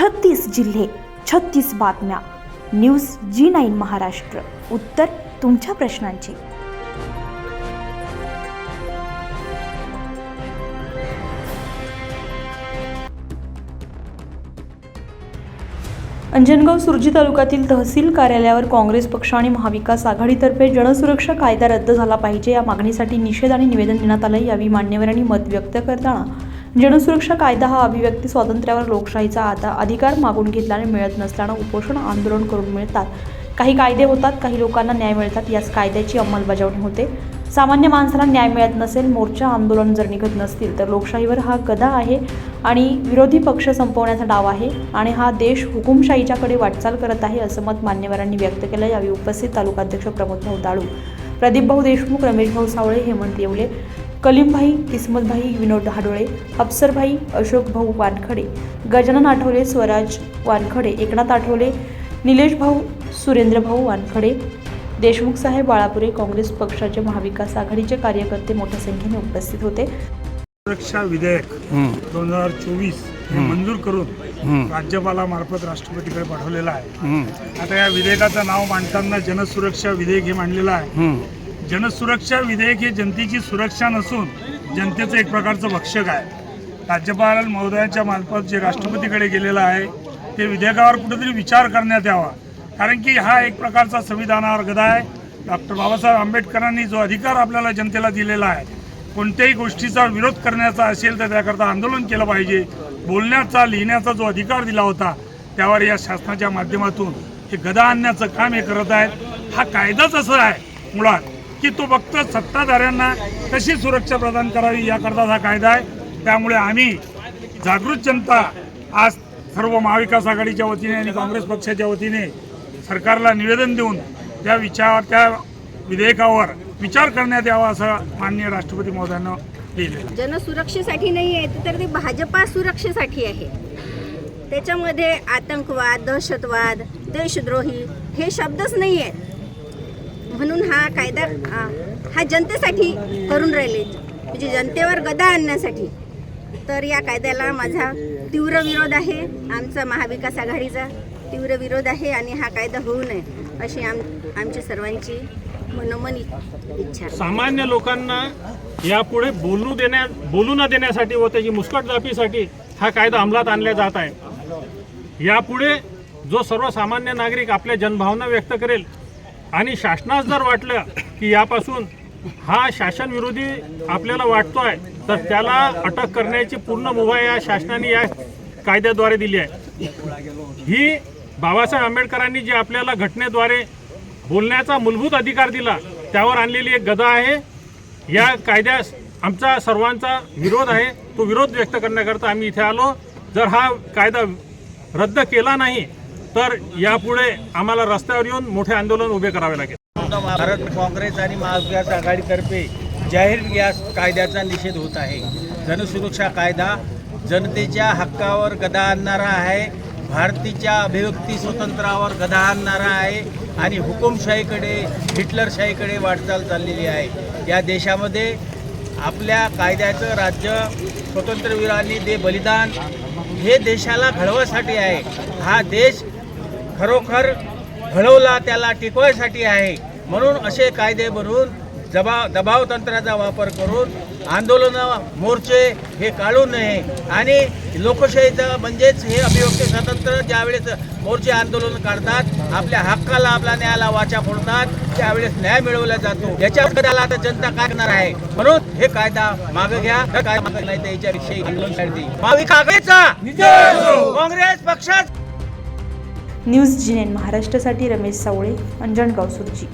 छत्तीस जिल्हे छत्तीस बातम्या. News G nine Maharashtra. उत्तर तुमच्या प्रश्नांची. अंजनगाव सुरजी तालुक्यातील तहसील कार्यालयावर काँग्रेस पक्ष आणि महाविकास आघाडीतर्फे जनसुरक्षा कायदा रद्द झाला पाहिजे या मागणीसाठी निषेध आणि निवेदन देण्यात आलं यावेळी मान्यवरांनी मत व्यक्त करताना जनसुरक्षा कायदा हा अभिव्यक्ती स्वातंत्र्यावर लोकशाहीचा आता अधिकार मागून घेतला आणि मिळत नसल्यानं उपोषण आंदोलन करून मिळतात. काही कायदे होतात काही लोकांना न्याय मिळतात. याच कायद्याची अंमलबजावणी होते. सामान्य माणसाला न्याय मिळत नसेल मोर्चा आंदोलन जर निघत नसतील तर लोकशाहीवर हा गदा आहे आणि विरोधी पक्ष संपवण्याचा डाव आहे आणि हा देश हुकुमशाहीच्याकडे वाटचाल करत आहे असं मत मान्यवरांनी व्यक्त केलं. यावेळी उपस्थित तालुकाध्यक्ष प्रमोद भाऊ दाळू प्रदीप भाऊ देशमुख रमेश भाऊ सावळे हेमंत येवले कलीमभाई किस्मतभाई विनोद हाडोळे अप्सरभाई अशोक भाऊ वानखडे गजानन आठवले स्वराज वानखडे एकनाथ आठवले निलेश भाऊ सुरेंद्र भाऊ वानखडे देशमुख साहेब बाळापुरे काँग्रेस पक्षाचे महाविकास आघाडीचे कार्यकर्ते मोठ्या संख्येने उपस्थित होते. सुरक्षा विधेयक दोन हजार चोवीस हे मंजूर करून राज्यपालामार्फत राष्ट्रपतीकडे पाठवलेलं आहे. आता या विधेयकाचं नाव मांडताना जनसुरक्षा विधेयक हे मांडलेलं आहे. जनसुरक्षा विधेयक हे जनतेची सुरक्षा नसून जनतेचं एक प्रकारचं भक्षक आहे. राज्यपाल महोदयांच्या मार्फत जे राष्ट्रपतीकडे गेलेलं आहे ते विधेयकावर कुठेतरी विचार करण्यात यावा. कारण की हा एक प्रकारचा संविधानावर गदा आहे. डॉक्टर बाबासाहेब आंबेडकरांनी जो अधिकार आपल्याला जनतेला दिलेला आहे कोणत्याही गोष्टीचा विरोध करण्याचा असेल तर त्याकरता आंदोलन केलं पाहिजे. बोलण्याचा लिहिण्याचा जो अधिकार दिला होता त्यावर या शासनाच्या माध्यमातून हे गदा आणण्याचं काम हे करत आहेत. हा कायदाच असं आहे मुळात. की तो फक्त सत्ताधाऱ्यांना कशी सुरक्षा प्रदान करावी याकरता हा कायदा आहे. त्यामुळे आम्ही जागृत जनता आज सर्व महाविकास आघाडीच्या वतीने आणि काँग्रेस पक्षाच्या वतीने सरकारला निवेदन देऊन त्या विचार त्या विधेयकावर विचार करण्यात यावा असं माननीय राष्ट्रपती महोदयांना लिहिलेलं जनसुरक्षेसाठी नाही आहे तर ते भाजपा सुरक्षेसाठी आहे. त्याच्यामध्ये आतंकवाद दहशतवाद देशद्रोही हे शब्दच नाही आहेत म्हणून हा कायदा हा जनतेसाठी करून राहिले. म्हणजे जनतेवर गदा आणण्यासाठी. तर या कायद्याला माझा तीव्र विरोध आहे. आमचा महाविकास आघाडीचा तीव्र विरोध आहे आणि हा कायदा होऊ नये अशी आम आमची सर्वांची मनोमन इच्छा सामान्य लोकांना यापुढे बोलू देण्या बोलू न देण्यासाठी व त्याची मुस्कटदापीसाठी हा कायदा अंमलात आणला जात आहे. यापुढे जो सर्वसामान्य नागरिक आपल्या जनभावना व्यक्त करेल आणि शासनास जर वाटलं की यापासून हा शासन विरोधी आपल्याला वाटतोय तर त्याला अटक करण्याची पूर्ण मुभा या शासनाने या कायद्याद्वारे दिली आहे. ही बाबासाहेब आंबेडकरांनी जी आपल्याला घटनेद्वारे बोलण्याचा मूलभूत अधिकार दिला त्यावर आणलेली एक गदा आहे. या कायद्यास आमचा सर्वांचा विरोध आहे. तो विरोध व्यक्त करण्याकरता आम्ही इथे आलो. जर हा कायदा रद्द केला नाही तर यापुढे आम्हाला रस्त्यावर येऊन मोठे आंदोलन उभे करावे लागेल. भारत काँग्रेस आणि महाविकास आघाडीतर्फे जाहीर गॅस कायद्याचा निषेध होत आहे. जनसुरक्षा कायदा जनतेच्या हक्कावर गदा आणणारा आहे. भारतीच्या अभिव्यक्ती स्वातंत्र्यावर गदा आणणारा आहे. आणि हुकुमशाहीकडे हिटलरशाहीकडे वाटचाल चाललेली आहे. या देशामध्ये आपल्या कायद्याचं राज्य स्वतंत्रवीरांनी दे बलिदान हे देशाला घडवासाठी आहे. हा देश खरोखर घडवला त्याला टिकवायसाठी आहे. म्हणून असे कायदे बनवून दबाव दबाव तंत्राचा वापर करून आंदोलनं मोर्चे हे काढू नये. आणि लोकशाहीचं म्हणजेच हे अभिव्यक्ती स्वातंत्र्य ज्यावेळेस मोर्चे आंदोलन काढतात आपल्या हक्काला आपल्या न्यायाला वाचा फोडतात त्यावेळेस न्याय मिळवला जातो. याच्यावर त्याला आता जनता काय करणार आहे? म्हणून हे कायदा मागे घ्या. कायदा मागे नाही तर याच्याविषयी आंदोलन आघाडीचा काँग्रेस पक्षात न्यूज जिनेन महाराष्ट्रासाठी रमेश सावळे अंजनगाव सुरजी